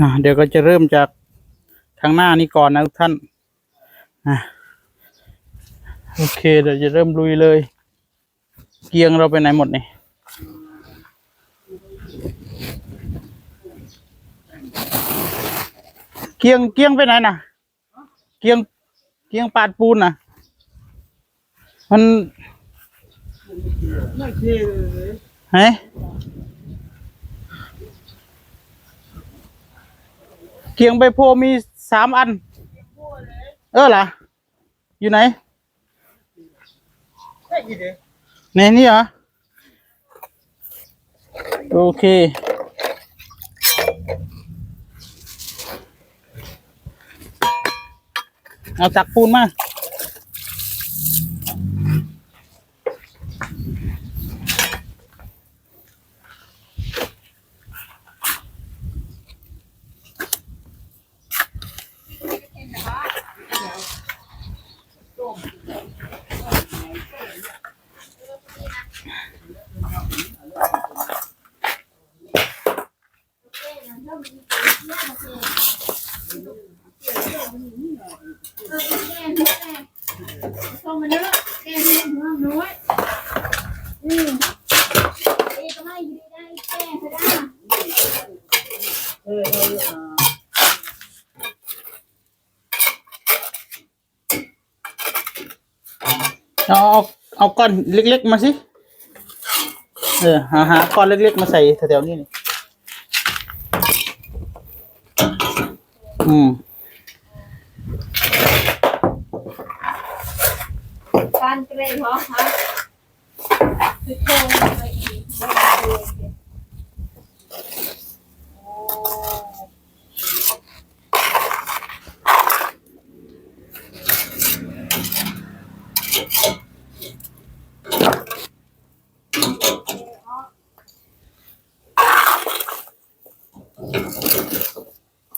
อ่าเดี๋ยวก็จะเริ่มจากทางหน้านี้ก่อนนะทุกท่านอะโอเค เดี๋ยวจะเริ่มลุยเลย เกียงเราไปไหนหมดนี่เกียงเกียงไปไหนน่ะเกียงเกียงปาดปูนน่ะมันไม่เท่เลยเฮ้ย เกียงใบโพมีสามอัน เออล่ะออยู่ไหนไม่กี่เด้ในนี่เหรอ โอเค เอาตักปูนมา ส่งมาเนอะแกเห็นหัวน้อยอืมเอ๊ะก็ไม่ดีได้แก้ก็ได้ เออเอ เอาเอาเอาก้อนเล็ก ๆ มาสิ เออ หาหาก้อนเล็ก ๆ มาใส่แถวๆนี้นี่ อืมการเกรงเหรอฮะคือโครไปอีกไม่ได้เลยโอ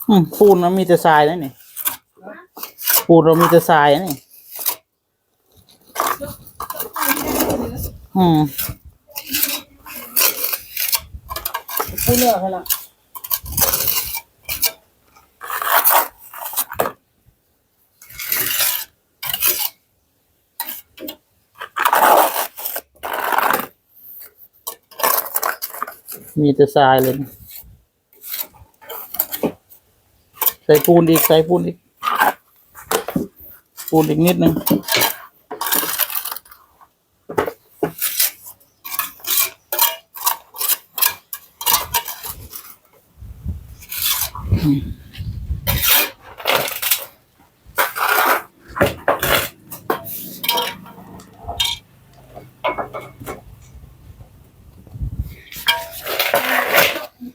้ อืมปูนเรามีแต่ทรายนะนี่ปูนเรามีแต่ทรายนะนี่อืมพูดเรื่องอะไรล่ะมีแต่ทรายเลยนะ ใส่ปูนอีก ใส่ปูนอีก ปูนอีกนิดนึง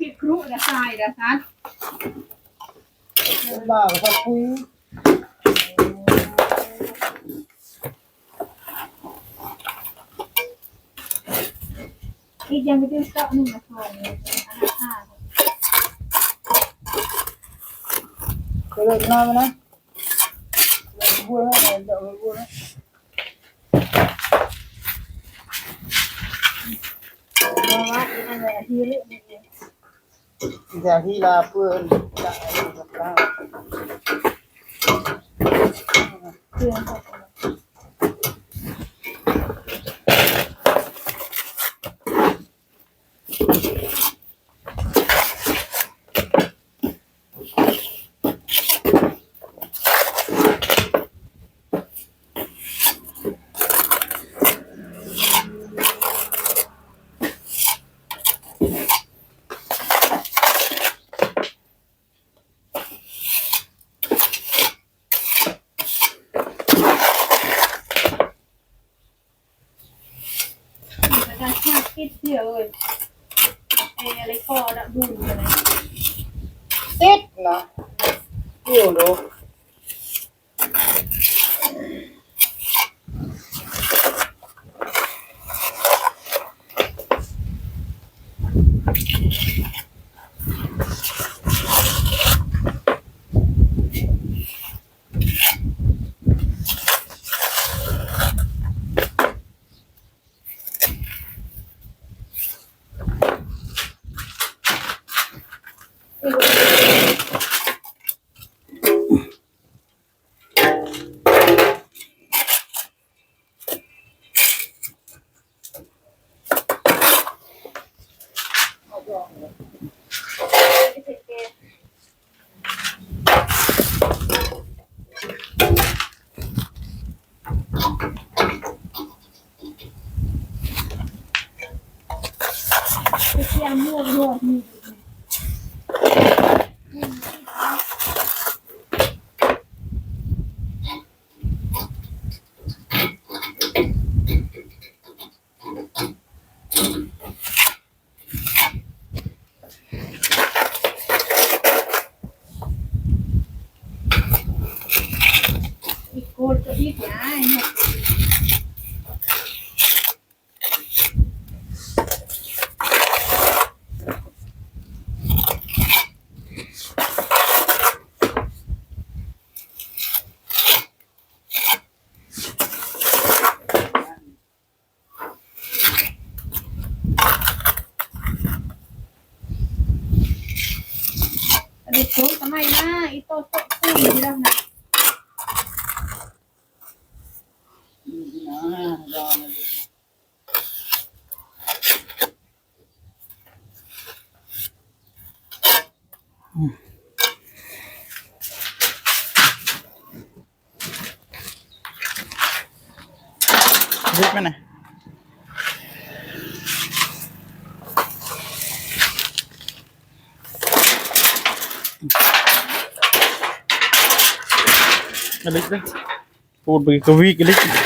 พี่ครุนะทรายนะซันเป็น บ้ากับคุยอีกยังไม่ได้เจาะหนึ่งนะทองเลยอันละห้าก็เลยน้ำนะพูดอะไรเดี๋ยวพูดนะเพราะว่าอันไหนที่เล็กนิดเดียวแต่ที่ลาเพื่อนจะไอ้กับ เราเครื่องหมด อาจารย์ชาติดเสียเลยไอ้อะไร คอละ บุญอะไรติดนะเกี่ยวดูเด็กสู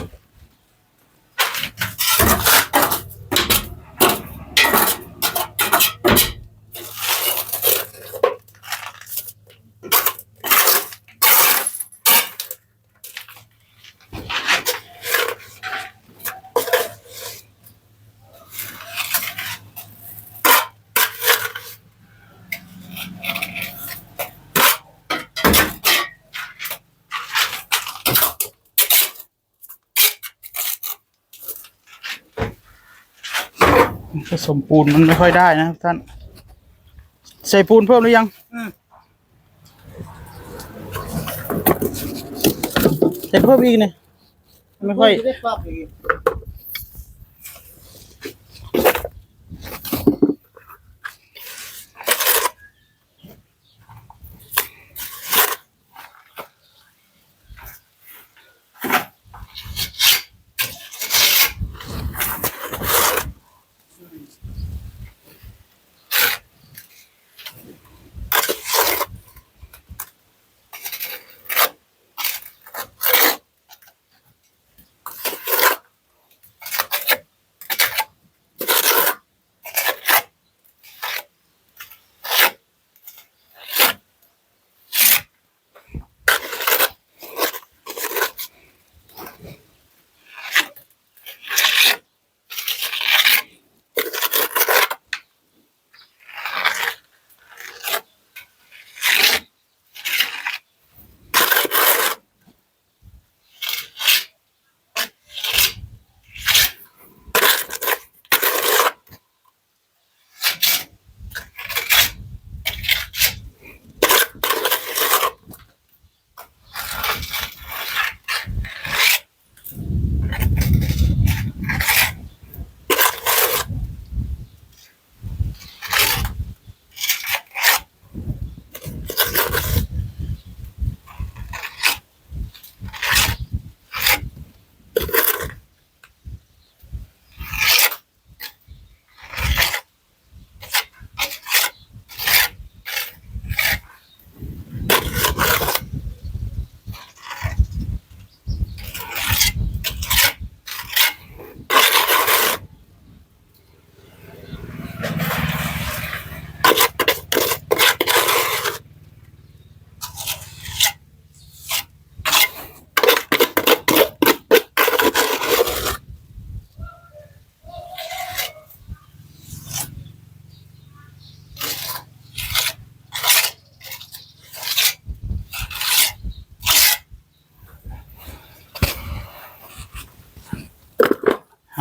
ผสมปูนมันไม่ค่อยได้นะครับท่าน ใส่ปูนเพิ่มหรือยังใส่เพิ่มอีกเนี่ยไม่ค่อย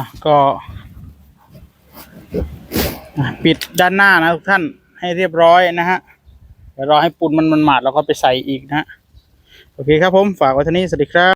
อะก็ปิดด้านหน้านะทุกท่านให้เรียบร้อยนะฮะเดี๋ยวรอให้ปูนมันมันหมาดแล้วก็ไปใส่อีกนะฮะโอเคครับผม ฝากไว้เท่านี้ สวัสดีครับ